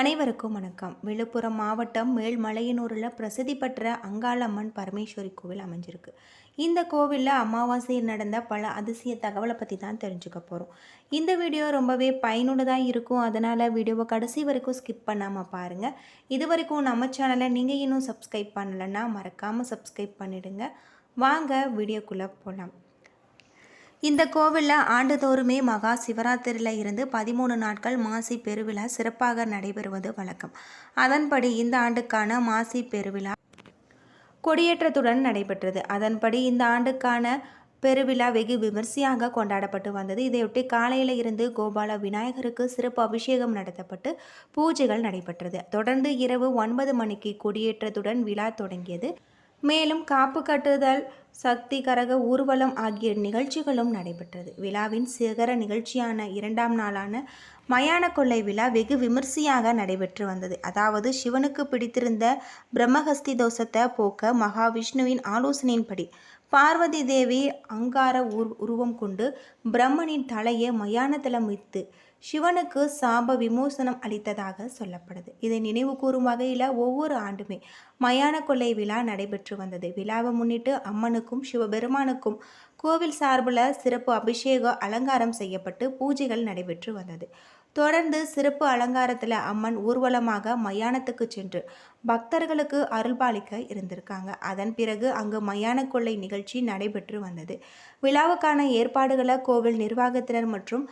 அனைவருக்கும் வணக்கம். விழுப்புரம் மாவட்டம் மேல்மலையனூரில் பிரசித்தி பெற்ற அங்காளம்மன் பரமேஸ்வரி கோவில் அமைஞ்சிருக்கு. இந்த கோவிலில் அமாவாசையில் நடந்த பல அதிசய தகவலை பற்றி தான் தெரிஞ்சுக்க போகிறோம் இந்த வீடியோ ரொம்பவே பயனுள்ளதாக இருக்கும். அதனால் வீடியோவை கடைசி வரைக்கும் ஸ்கிப் பண்ணாமல் பாருங்கள் இது வரைக்கும் நம்ம சேனலை நீங்கள் இன்னும் சப்ஸ்கிரைப் பண்ணலைன்னா மறக்காமல் சப்ஸ்கிரைப் பண்ணிவிடுங்க வாங்க வீடியோக்குள்ளே போகலாம் இந்த கோவிலில் ஆண்டுதோறுமே மகா சிவராத்திரியில் இருந்து பதிமூணு நாட்கள் மாசி பெருவிழா சிறப்பாக நடைபெறுவது வழக்கம். அதன்படி இந்த ஆண்டுக்கான மாசி பெருவிழா கொடியேற்றத்துடன் நடைபெற்றது. அதன்படி இந்த ஆண்டுக்கான பெருவிழா வெகு விமர்சையாக கொண்டாடப்பட்டு வந்தது. இதையொட்டி காலையில் இருந்து கோபால விநாயகருக்கு சிறப்பு அபிஷேகம் நடத்தப்பட்டு பூஜைகள் நடைபெற்றது. தொடர்ந்து இரவு ஒன்பது மணிக்கு கொடியேற்றத்துடன் விழா தொடங்கியது. மேலும் காப்பு கட்டுதல் சக்தி கரக ஊர்வலம் ஆகிய நிகழ்ச்சிகளும் நடைபெற்றது. விழாவின் சிகர நிகழ்ச்சியான இரண்டாம் நாளான மயான கொள்ளை விழா வெகு விமர்சையாக நடைபெற்று வந்தது. அதாவது சிவனுக்கு பிடித்திருந்த பிரம்மஹஸ்தி தோஷத்தை போக்க மகாவிஷ்ணுவின் ஆலோசனையின்படி பார்வதி தேவி அங்கார உரு உருவம் கொண்டு பிரம்மனின் தலையை மயானத்தில் மித்து சிவனுக்கு சாப விமோசனம் அளித்ததாக சொல்லப்படுது. இதை நினைவு கூறும் வகையில் ஒவ்வொரு ஆண்டுமே மயான கொள்ளை விழா நடைபெற்று வந்தது. விழாவை முன்னிட்டு அம்மனுக்கும் சிவபெருமானுக்கும் கோவில் சார்பில் சிறப்பு அபிஷேக அலங்காரம் செய்யப்பட்டு பூஜைகள் நடைபெற்று வந்தது. தொடர்ந்து சிறப்பு அலங்காரத்தில் அம்மன் ஊர்வலமாக மயானத்துக்கு சென்று பக்தர்களுக்கு அருள்பாலிக்க இருந்திருக்காங்க. அதன் பிறகு அங்கு மயான கொள்ளை நிகழ்ச்சி நடைபெற்று வந்தது. விழாவுக்கான ஏற்பாடுகளை கோவில் நிர்வாகத்தினர் மற்றும்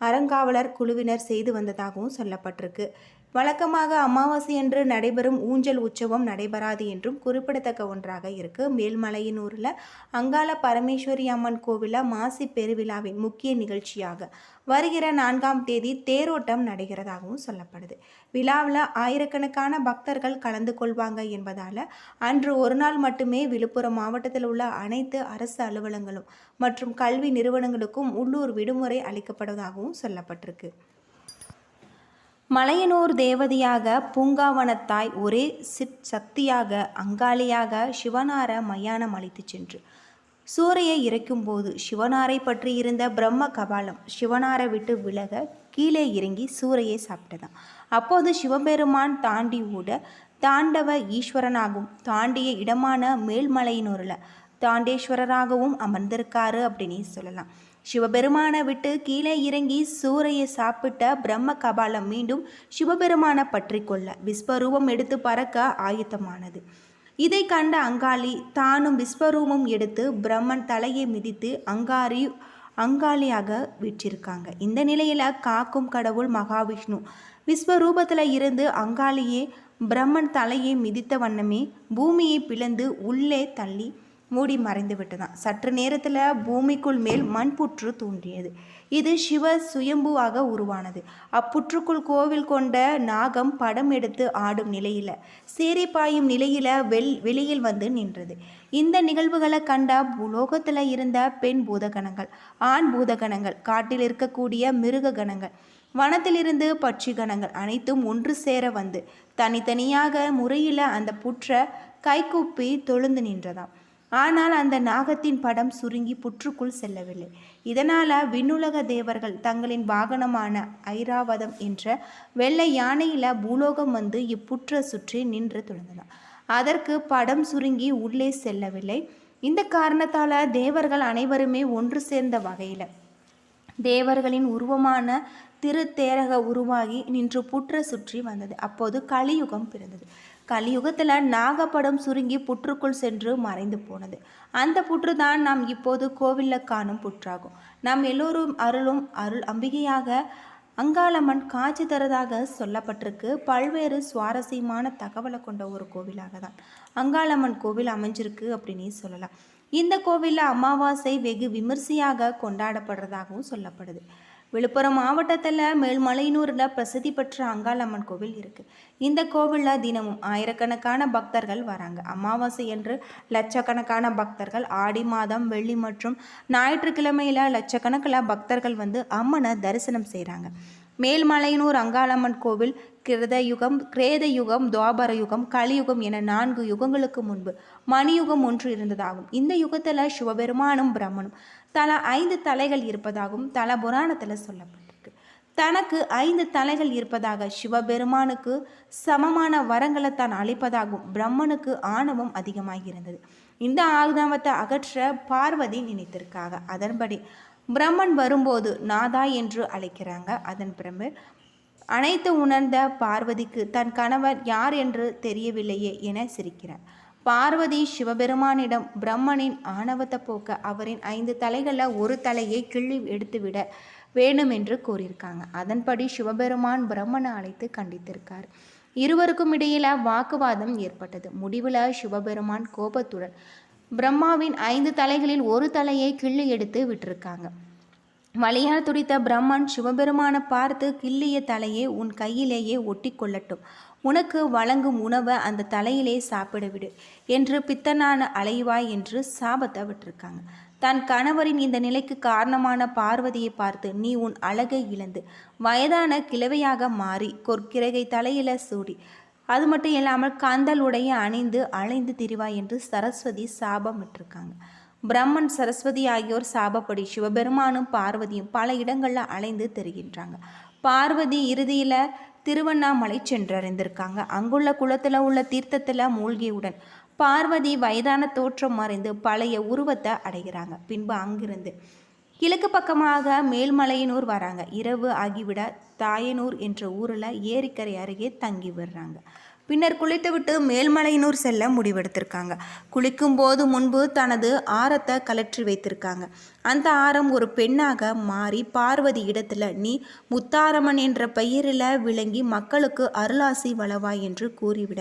அறங்காவலர் குழுவினர் செய்து வந்ததாகவும் சொல்லப்பட்டிருக்கு. வழக்கமாக அமாவாசையன்று நடைபெறும் ஊஞ்சல் உற்சவம் நடைபெறாது என்றும் குறிப்பிடத்தக்க ஒன்றாக இருக்கு. மேல்மலையனூரில் அங்காள பரமேஸ்வரி அம்மன் கோவிலில் மாசி பெருவிழாவின் முக்கிய நிகழ்ச்சியாக வருகிற நான்காம் தேதி தேரோட்டம் நடைகிறதாகவும் சொல்லப்படுது. விழாவில் ஆயிரக்கணக்கான பக்தர்கள் கலந்து கொள்வாங்க என்பதால் அன்று ஒரு நாள் மட்டுமே விழுப்புரம் மாவட்டத்தில் உள்ள அனைத்து அரசு அலுவலங்களும் மற்றும் கல்வி நிறுவனங்களுக்கும் உள்ளூர் விடுமுறை அளிக்கப்படுவதாகவும் சொல்லப்பட்டிருக்கு. மலையனூர் தேவதையாக பூங்காவனத்தாய் ஒரே சிற் சக்தியாக அங்காளியாக சிவனார மயானம் அழைத்து சென்று. சூரையை இறைக்கும்போது சிவனாரை பற்றி இருந்த பிரம்ம கபாலம் சிவனாரை விட்டு விலக கீழே இறங்கி சூரையை சாப்பிட்டதாம் அப்போது சிவபெருமான் தாண்டி ஓட தாண்டவ ஈஸ்வரனாகவும் தாண்டிய இடமான மேல்மலையினூரில் தாண்டேஸ்வரராகவும் அமர்ந்திருக்காரு அப்படின்னு சொல்லலாம். சிவபெருமானை விட்டு கீழே இறங்கி சூரையை சாப்பிட்ட பிரம்ம கபாலம் மீண்டும் சிவபெருமானை பற்றி கொள்ள விஸ்வரூபம் எடுத்து பறக்க ஆயுத்தமானது. இதை கண்ட அங்காளி தானும் விஸ்வரூபம் எடுத்து பிரம்மன் தலையை மிதித்து அங்காரி அங்காளியாக விற்றிருக்காங்க. இந்த நிலையில் காக்கும் கடவுள் மகாவிஷ்ணு விஸ்வரூபத்தில் இருந்து அங்காளியே பிரம்மன் தலையை மிதித்த வண்ணமே பூமியை பிளந்து உள்ளே தள்ளி மூடி மறைந்து விட்டதாம். சற்று நேரத்தில் பூமிக்குள் மேல் மண் புற்று தோன்றியது. இது சிவ சுயம்புவாக உருவானது. அப்புற்றுக்குள் கோவில் கொண்ட நாகம் படம் எடுத்து ஆடும் நிலையில் சேரி பாயும் நிலையில் வெள் வெளியில் வந்து நின்றது. இந்த நிகழ்வுகளை கண்ட உலோகத்தில் இருந்த பெண் பூதகணங்கள் ஆண் பூதகணங்கள் காட்டில் இருக்கக்கூடிய மிருக கணங்கள் வனத்திலிருந்து பட்சி கணங்கள் அனைத்தும் ஒன்று சேர வந்து தனித்தனியாக முறையில் அந்த புற்ற கைகூப்பி தொழுந்து நின்றதாம். ஆனால் அந்த நாகத்தின் படம் சுருங்கி புற்றுக்குள் செல்லவில்லை. இதனால் விண்ணுலக தேவர்கள் தங்களின் வாகனமான ஐராவதம் என்ற வெள்ளை யானையில் பூலோகம் வந்து இப்புற்ற சுற்றி நின்று தொழுந்தனர் அதற்கு படம் சுருங்கி உள்ளே செல்லவில்லை. இந்த காரணத்தால் தேவர்கள் அனைவருமே ஒன்று சேர்ந்த வகையில் தேவர்களின் உருவமான திருத்தேரக உருவாகி நின்று புற்ற சுற்றி வந்தது. அப்போது கலியுகம் பிறந்தது. கலியுகத்தில் நாகப்படம் சுருங்கி புற்றுக்குள் சென்று மறைந்து போனது. அந்த புற்று தான் நாம் இப்போது கோவிலில் காணும் புற்றாகும். நாம் எல்லோரும் அருளும் அருள் அம்பிகையாக அங்காளம்மன் காட்சி தரதாக சொல்லப்பட்டிருக்கு. பல்வேறு சுவாரஸ்யமான தகவலை கொண்ட ஒரு கோவிலாக தான் அங்காளம்மன் கோவில் அமைஞ்சிருக்கு அப்படின்னு சொல்லலாம். இந்த கோவிலில் அமாவாசை வெகு விமர்சையாக கொண்டாடப்படுறதாகவும் சொல்லப்படுது. விழுப்புரம் மாவட்டத்தில் மேல்மலையனூரில் பிரசித்தி பெற்ற அங்காளம்மன் கோவில் இருக்குது இந்த கோவிலில் தினமும் ஆயிரக்கணக்கான பக்தர்கள் வராங்க. அமாவாசை என்று லட்சக்கணக்கான பக்தர்கள் ஆடி மாதம் வெள்ளி மற்றும் ஞாயிற்றுக்கிழமையில் லட்சக்கணக்கில் பக்தர்கள் வந்து அம்மனை தரிசனம் செய்கிறாங்க மேல்மலையனூர் அங்காளம்மன் கோவில் கிருத யுகம் கிரேத யுகம் துவாபர யுகம் கலியுகம் என நான்கு யுகங்களுக்கு முன்பு மணியுகம் ஒன்று இருந்ததாகும். இந்த யுகத்தில் சிவபெருமானும் பிரம்மனும் தலா ஐந்து தலைகள் இருப்பதாகவும் தல புராணத்தில் சொல்லப்பட்டிருக்கு. தனக்கு ஐந்து தலைகள் இருப்பதாக சிவபெருமானுக்கு சமமான வரங்களை தான் அளிப்பதாகவும் பிரம்மனுக்கு ஆணவம் அதிகமாக இருந்தது. இந்த ஆணவத்தை அகற்ற பார்வதி நினைத்திருக்காங்க. அதன்படி பிரம்மன் வரும்போது நாதா என்று அழைக்கிறாங்க. அதன் பிறகு அனைத்து உணர்ந்த பார்வதிக்கு தன் கணவர் யார் என்று தெரியவில்லையே என சிரிக்கிறார். பார்வதி சிவபெருமானிடம் பிரம்மனின் ஆணவத்தை போக்க அவரின் ஐந்து தலைகளில் ஒரு தலையை கிள்ளி எடுத்துவிட வேண்டும் என்று கூறியிருக்காங்க. அதன்படி சிவபெருமான் பிரம்மனை அழைத்து கண்டித்திருக்கார். இருவருக்கும் இடையில வாக்குவாதம் ஏற்பட்டது. முடிவில் சிவபெருமான் கோபத்துடன் பிரம்மாவின் ஐந்து தலைகளில் ஒரு தலையை கிள்ளி எடுத்து விட்டிருக்காங்க. வழியால் துடித்த பிரம்மன் சிவபெருமானை பார்த்து கிள்ளிய தலையே உன் கையிலேயே ஒட்டி கொள்ளட்டும் உனக்கு வழங்கும் உணவை அந்த தலையிலே சாப்பிட விடு என்று பித்தனான அலைவாய் என்று சாபத்தை விட்டிருக்காங்க. தன் கணவரின் இந்த நிலைக்கு காரணமான பார்வதியை பார்த்து நீ உன் அழகை இழந்து வயதான கிழவையாக மாறி கொற்கிரகை தலையில சூடி அது மட்டும் இல்லாமல் கந்தல் உடைய அணிந்து அலைந்து திரிவாய் என்று சரஸ்வதி சாபம் விட்டுருக்காங்க. பிரம்மன் சரஸ்வதி ஆகியோர் சாபப்படி சிவபெருமானும் பார்வதியும் பல இடங்களில் அலைந்து தெரிகின்றாங்க. பார்வதி இறுதியில் திருவண்ணாமலை சென்றடைந்திருக்காங்க. அங்குள்ள குளத்தில் உள்ள தீர்த்தத்தில் மூழ்கியுடன் பார்வதி வயதான தோற்றம் மறைந்து பழைய உருவத்தை அடைகிறாங்க. பின்பு அங்கிருந்து கிழக்கு பக்கமாக மேல்மலையனூர் வராங்க. இரவு ஆகிவிட தாயனூர் என்ற ஊரில் ஏரிக்கரை அருகே தங்கி விடுறாங்க. பின்னர் குளித்துவிட்டு மேல்மலையனூர் செல்ல முடிவெடுத்திருக்காங்க. குளிக்கும்போது முன்பு தனது ஆரத்தை கலற்றி வைத்திருக்காங்க. அந்த ஆரம் ஒரு பெண்ணாக மாறி பார்வதி இடத்துல நீ முத்தாரம்மன் என்ற பெயரில் விளங்கி மக்களுக்கு அருளாசி வளவாய் என்று கூறிவிட.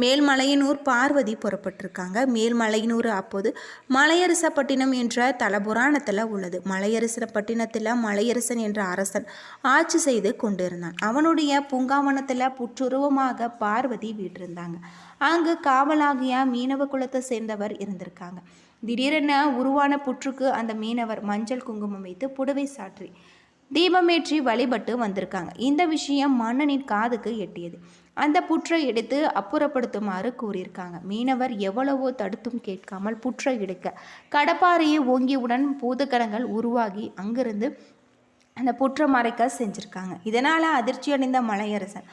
மேல்மலையனூர் பார்வதி புறப்பட்டிருக்காங்க. மேல்மலையனூர் அப்போது மலையரசப்பட்டினம் என்ற தலபுராணத்தில் உள்ளது. மலையரசப்பட்டினத்தில் மலையரசன் என்ற அரசன் ஆட்சி செய்து கொண்டிருந்தான். அவனுடைய பூங்காவனத்தில் புற்றுருவமாக பார்வதி வீட்டிருந்தாங்க அங்கு காவலாகிய மீனவ குலத்தை சேர்ந்தவர் இருந்திருக்காங்க. திடீரென உருவான புற்றுக்கு அந்த மீனவர் மஞ்சள் குங்குமம் வைத்து புடவை சாற்றி தீபமேற்றி வழிபட்டு வந்திருக்காங்க. இந்த விஷயம் மன்னனின் காதுக்கு எட்டியது. அந்த புற்றை எடுத்து அப்புறப்படுத்துமாறு கூறியிருக்காங்க. மீனவர் எவ்வளவோ தடுத்தும் கேட்காமல் புற்றை எடுக்க கடப்பாறையை ஓங்கியவுடன் பூதகரங்கள் உருவாகி அங்கிருந்து அந்த புற்றை மறைக்க செஞ்சுருக்காங்க. இதனால் அதிர்ச்சியடைந்த மலையரசன்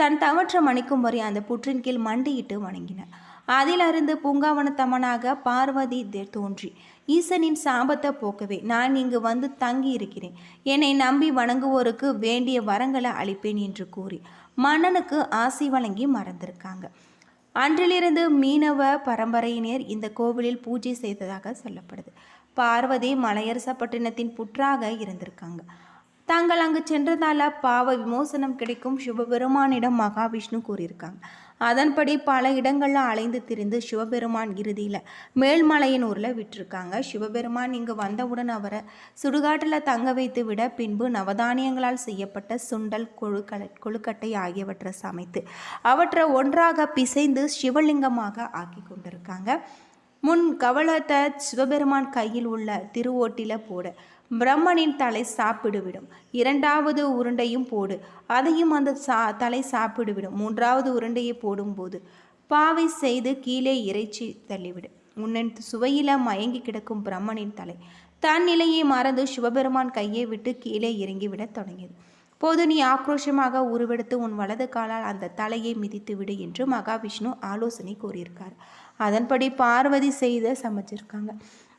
தன் தவற்ற மணிக்கும் வரை அந்த புற்றின் கீழ் மண்டியிட்டு வணங்கினார். அதிலிருந்து பூங்காவனத்தமனாக பார்வதி தோன்றி ஈசனின் சாபத்தை போக்கவே நான் இங்கு வந்து தங்கி இருக்கிறேன் என்னை நம்பி வணங்குவோருக்கு வேண்டிய வரங்களை அளிப்பேன் என்று கூறி மன்னனுக்கு ஆசி வழங்கி மறந்திருக்காங்க. அன்றிலிருந்து மீனவ பரம்பரையினர் இந்த கோவிலில் பூஜை செய்ததாக சொல்லப்படுது. பார்வதி மலையரசப்பட்டினத்தின் புற்றாக இருந்திருக்காங்க. தாங்கள் அங்கு சென்றதால பாவ விமோசனம் கிடைக்கும் சிவபெருமானிடம் மகாவிஷ்ணு கூறியிருக்காங்க. அதன்படி பல இடங்களில் அலைந்து திரிந்து சிவபெருமான் இறுதியில் மேல்மலையின் ஊரில் விட்டிருக்காங்க. சிவபெருமான் இங்கு வந்தவுடன் அவரை சுடுகாட்டில் தங்க வைத்து விட பின்பு நவதானியங்களால் செய்யப்பட்ட சுண்டல் கொழுக்கலை கொழுக்கட்டை ஆகியவற்றை சமைத்து அவற்றை ஒன்றாக பிசைந்து சிவலிங்கமாக ஆக்கி கொண்டிருக்காங்க. முன் கவலத்தை சிவபெருமான் கையில் உள்ள திருவோட்டில போட பிரம்மனின் தலை சாப்பிடுவிடும். இரண்டாவது உருண்டையும் போடு. அதையும் அந்த சா தலை சாப்பிடுவிடும். மூன்றாவது உருண்டையை போடும்போது பாவை செய்து கீழே இறைச்சி தள்ளிவிடு. உன்னன் சுவையில மயங்கி கிடக்கும் பிரம்மனின் தலை. தன் நிலையை மறந்து சிவபெருமான் கையை விட்டு கீழே இறங்கிவிடத் தொடங்கியது. போது நீ ஆக்ரோஷமாக உருவெடுத்து உன் வலது காலால் அந்த தலையை மிதித்து விடு என்று மகாவிஷ்ணு ஆலோசனை கூறியிருக்கார். அதன்படி பார்வதி செய்த சமைச்சிருக்காங்க.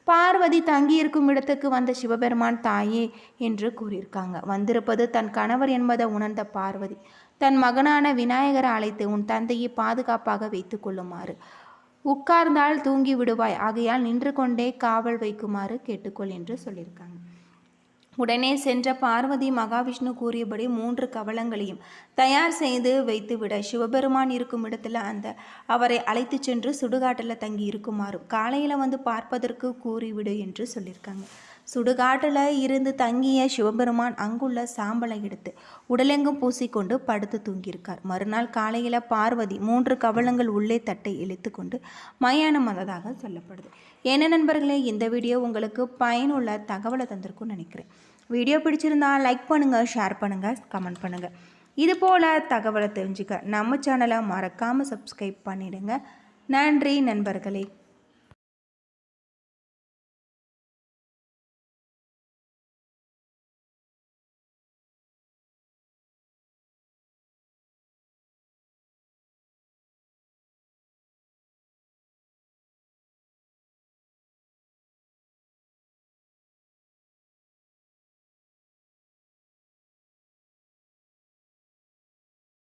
பார்வதி தங்கியிருக்கும் இடத்துக்கு வந்த சிவபெருமான் தாயே என்று கூறியிருக்காங்க. வந்திருப்பது தன் கணவர் என்பதை உணர்ந்த பார்வதி தன் மகனான விநாயகரை அழைத்து உன் தந்தையை பாதுகாப்பாக வைத்து கொள்ளுமாறு. உட்கார்ந்தால் தூங்கி விடுவாய் ஆகையால் நின்று கொண்டே காவல் வைக்குமாறு கேட்டுக்கொள் என்று சொல்லியிருக்காங்க. உடனே சென்ற பார்வதி மகாவிஷ்ணு கூறியபடி மூன்று கவலங்களையும் தயார் செய்து வைத்துவிட சிவபெருமான் இருக்கும் இடத்துல அந்த அவரை அழைத்து சென்று சுடுகாட்டில் தங்கி இருக்குமாறும் காலையில் வந்து பார்ப்பதற்கு கூறிவிடு என்று சொல்லியிருக்காங்க. சுடுகாட்டில் இருந்து தங்கிய சிவபெருமான் அங்குள்ள சாம்பலை எடுத்து உடலெங்கும் பூசிக்கொண்டு படுத்து தூங்கியிருக்கார். மறுநாள் காலையில் பார்வதி மூன்று கவலங்கள் உள்ளே தட்டை இழுத்து கொண்டு மயானம் வந்ததாக சொல்லப்படுது. என்ன நண்பர்களே இந்த வீடியோ உங்களுக்கு பயனுள்ள தகவலை தந்திருக்கும்னு நினைக்கிறேன். வீடியோ பிடிச்சிருந்தா லைக் பண்ணுங்கள் ஷேர் பண்ணுங்கள் கமெண்ட் பண்ணுங்கள் இது போல் தகவலை தெரிஞ்சுக்க நம்ம சேனலை மறக்காமல் சப்ஸ்கிரைப் பண்ணிவிடுங்க நன்றி நண்பர்களே.